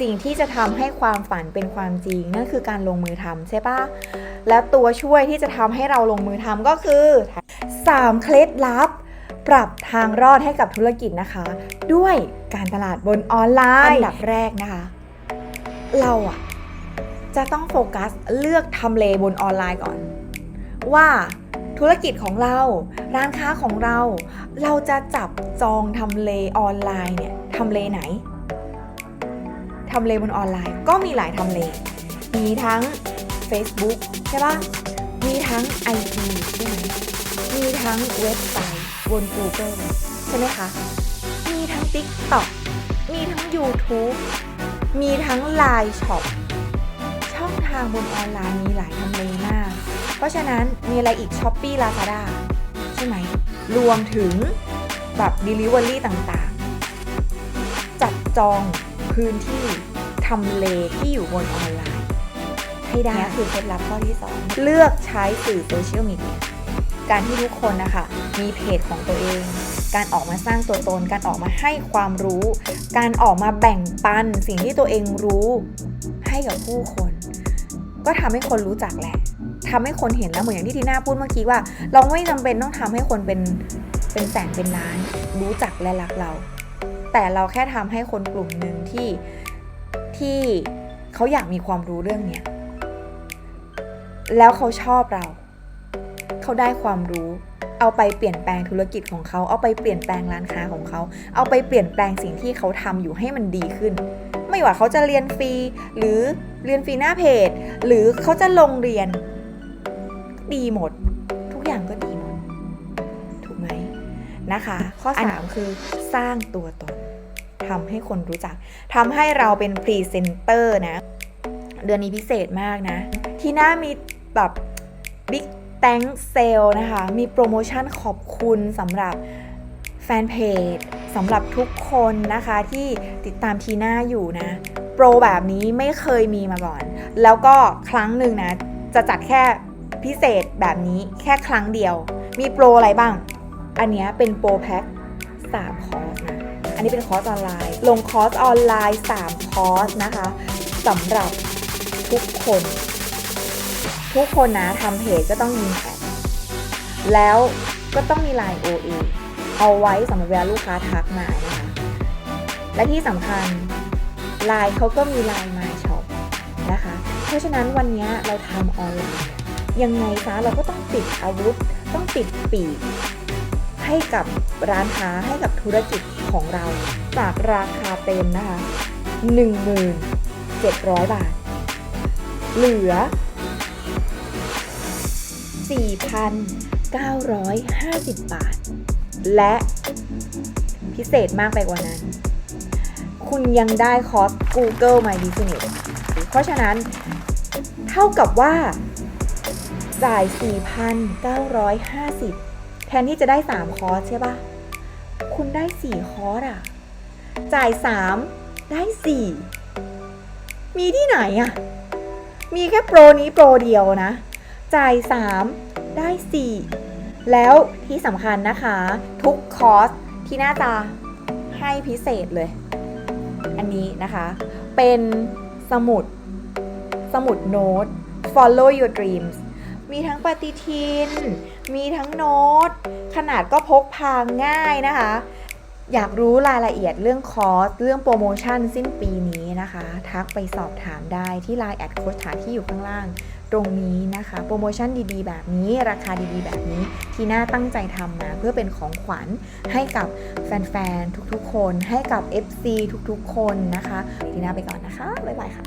สิ่งที่จะทำให้ความฝันเป็นความจริงนั่นคือการลงมือทำใช่ปะแล้วตัวช่วยที่จะทำให้เราลงมือทำก็คือ 3 เคล็ดลับ ปรับทางรอดให้กับธุรกิจนะคะ ด้วยการตลาดบนออนไลน์อันดับแรกนะคะ เราอะจะต้องโฟกัสเลือกทำเลบนออนไลน์ก่อน ว่าธุรกิจของเรา ร้านค้าของเรา เราจะจับจองทำเลออนไลน์เนี่ยทำเลไหน ทำเลบนออนไลน์ ก็มีหลายทำเล มีทั้ง Facebook ใช่ปะมีทั้ง IG ใช่ไหมมีทั้งเว็บไซต์บน Google ใช่ไหมคะ มีทั้ง TikTok มีทั้ง YouTube มีทั้ง Line Shop ช่องทางบนออนไลน์มีหลายทำเลมาก เพราะฉะนั้นมีอะไรอีก s h อ p e e Lazada ใช่ไหม รวมถึงแบบ Delivery ต่างๆ จัดจอง พื้นที่ทำเลที่อยู่บนออนไลน์ ให้ได้นี่คือเคล็ดลับข้อที่ 2 เลือกใช้สื่อโซเชียลมีเดียการที่ทุกคนนะคะมีเพจของตัวเอง การออกมาสร้างตัวตน การออกมาให้ความรู้ การออกมาแบ่งปันสิ่งที่ตัวเองรู้ให้กับผู้คน ก็ทำให้คนรู้จักแหละทำให้คนเห็นแล้วเหมือนอย่างที่ทีน่าพูดเมื่อกี้ว่า เราไม่จำเป็นต้องทำให้คนเป็นเป็นแสนเป็นล้าน รู้จักและรักเรา แต่เราแค่ทำให้คนกลุ่มหนึ่งที่ที่เขาอยากมีความรู้เรื่องเนี้ยแล้วเขาชอบเรา เขาได้ความรู้ เอาไปเปลี่ยนแปลงธุรกิจของเขา เอาไปเปลี่ยนแปลงร้านค้าของเขา เอาไปเปลี่ยนแปลงสิ่งที่เขาทำอยู่ให้มันดีขึ้น ไม่ว่าเขาจะเรียนฟรีหรือเรียนฟรีหน้าเพจ หรือเขาจะลงเรียน ดีหมด ทุกอย่างก็ดีหมด ถูกไหมนะคะ ข้อ 3 คือสร้างตัวตน ทำให้คนรู้จักทำให้เราเป็นพรีเซนเตอร์นะ เดือนนี้พิเศษมากนะ ที่หน้ามีแบบบิ๊กแตงเซลนะคะ มีโปรโมชั่นขอบคุณสำหรับแฟนเพจสำหรับทุกคนนะคะที่ติดตามทีน่าอยู่นะ โปรแบบนี้ไม่เคยมีมาก่อน แล้วก็ครั้งหนึ่งนะ จะจัดแค่พิเศษแบบนี้แค่ครั้งเดียว มีโปรอะไรบ้าง อันนี้เป็นโปรแพ็ค3คอร์สนะ อันนี้เป็นคอร์สออนไลน์ ลงคอร์สออนไลน์ 3 คอร์สนะคะสำหรับทุกคน ทุกคนนะทำเพจก็ต้องยิงแอดแล้วก็ต้องมีไลน์ OA เอาไว้สำหรับเวลาลูกค้าทักมานะคะ และที่สำคัญไลน์เขาก็มีไลน์ My Shop นะคะ เพราะฉะนั้นวันนี้เราทำออนไลน์ยังไงซะเราก็ต้องติดอาวุธ ต้องติดปีก ให้กับร้านค้าให้กับธุรกิจของเรา จากราคาเต็มนะคะ 1,700 บาท เหลือ 4,950 บาท และพิเศษมากไปกว่านั้น คุณยังได้คอร์ส Google My Business เพราะฉะนั้นเท่ากับว่าจ่าย 4,950 แทนที่จะได้ 3 คอร์สใช่ปะคุณได้ 4 คอร์สอะจ่าย 3 ได้ 4 มีที่ไหนอะมีแค่โปรนี้โปรเดียวนะ จ่าย 3 ได้ 4 แล้วที่สำคัญนะคะ ทุกคอร์สที่น่าจะให้พิเศษเลย อันนี้นะคะ เป็นสมุด สมุดโน้ต follow your dreams มีทั้งปฏิทิน มีทั้งโน้ต ขนาดก็พกพาง่ายนะคะ อยากรู้รายละเอียดเรื่องคอร์ส เรื่องโปรโมชั่นสิ้นปีนี้นะคะ ทักไปสอบถามได้ที่ Line แอดโค้ชาที่อยู่ข้างล่างตรงนี้นะคะ โปรโมชั่นดีๆ แบบนี้ ราคาดีๆ แบบนี้ ทีน่าตั้งใจทำมาเพื่อเป็นของขวัญให้กับแฟนๆ ทุกๆ คน ให้กับ FC ทุกๆ คนนะคะ ทีน่าไปก่อนนะคะ บ๊ายบายค่ะ